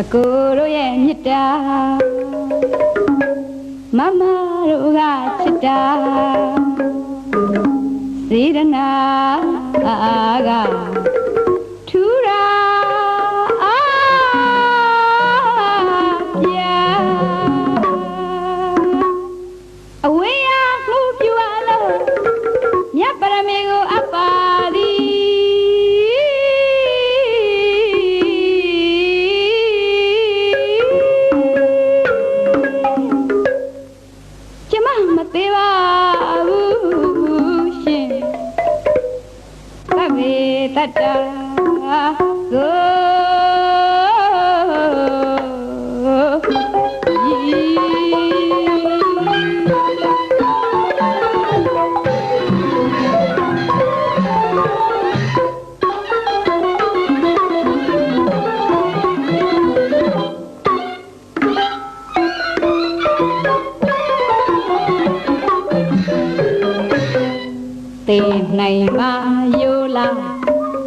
အကိုတို့ရဲ့မြတ်တာမမတို့ကချစ်တာစေရနာအားက ဗ္ဗေတတ္တာတေနိုင်ပါယို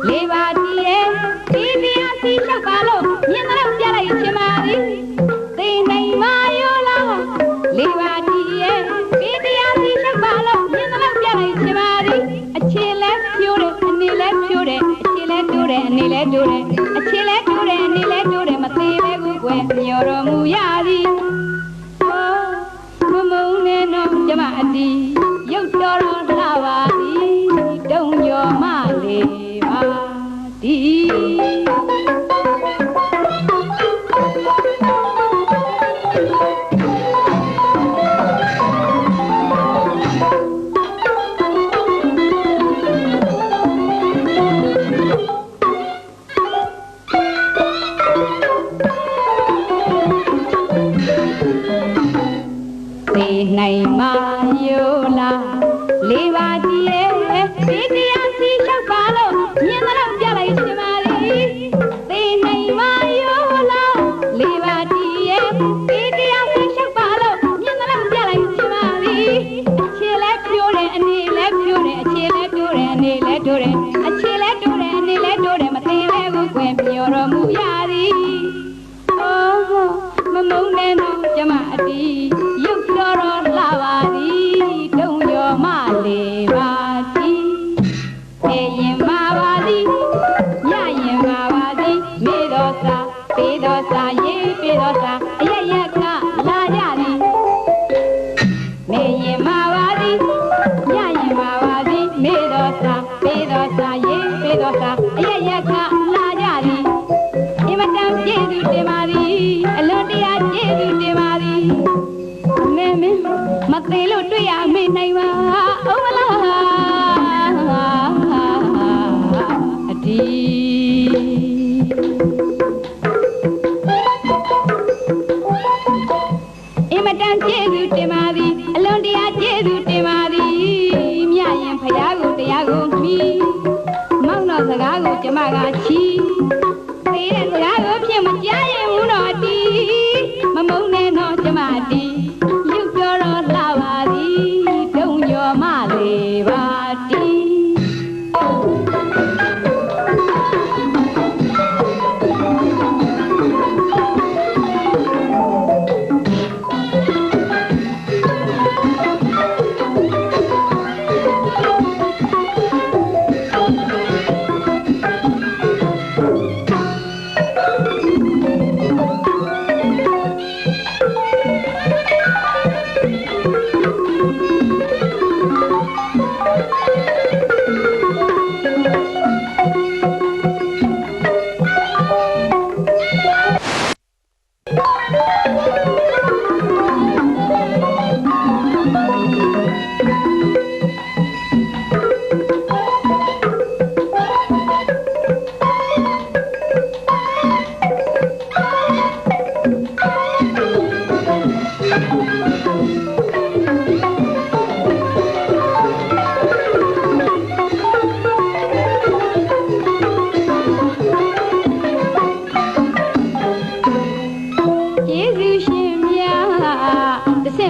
လာလေးပါတီရဲ့ဒီပြာစီလျှောက်ပါလို့မြင်တော့ပြလိုက်ချင်ပါသည်တေနိုင်ပါယိုလာလေးပါတီရဲ့ဒီပြာစီလျှောက်ပါလို့မြင်တော့ပြလိုက်ချင်ပါသည်အခြေလဲဖြိုးတယ်အနေလဲဖြိုးတယ်အခြေလဲတိုးတယ်အနေလဲတိုးတယ်အခြေလဲတိုးတယ်အနေလဲတိုးတယ်မသေးပဲကိုကွယ်မျောတော်မူရသည်မမုံနဲ့တော့ကျမအတီ နိုင်မာယိုလာလေးပါတည်း အ မသေးလို့တွေ့ရမေ့နိုင်ပါအောင်မလားအဒီအင်မတန်ကျေးဇူးတင်ပါသည်အလွန်တရာကျေးဇူးတင်ပါသည်မြရင်ဖရာကိုတရားကိုမိမောင်းတော်စကားကိုကျမကချီသေးတဲ့စကားကိုဖြစ်မကြားရင်ဘူးတော့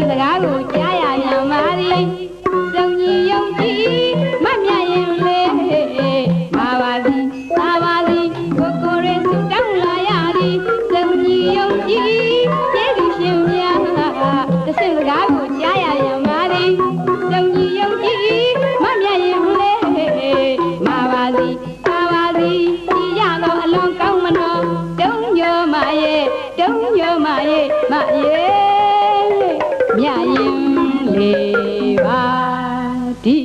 Gaúcha. မြရင်လေးပါဒီ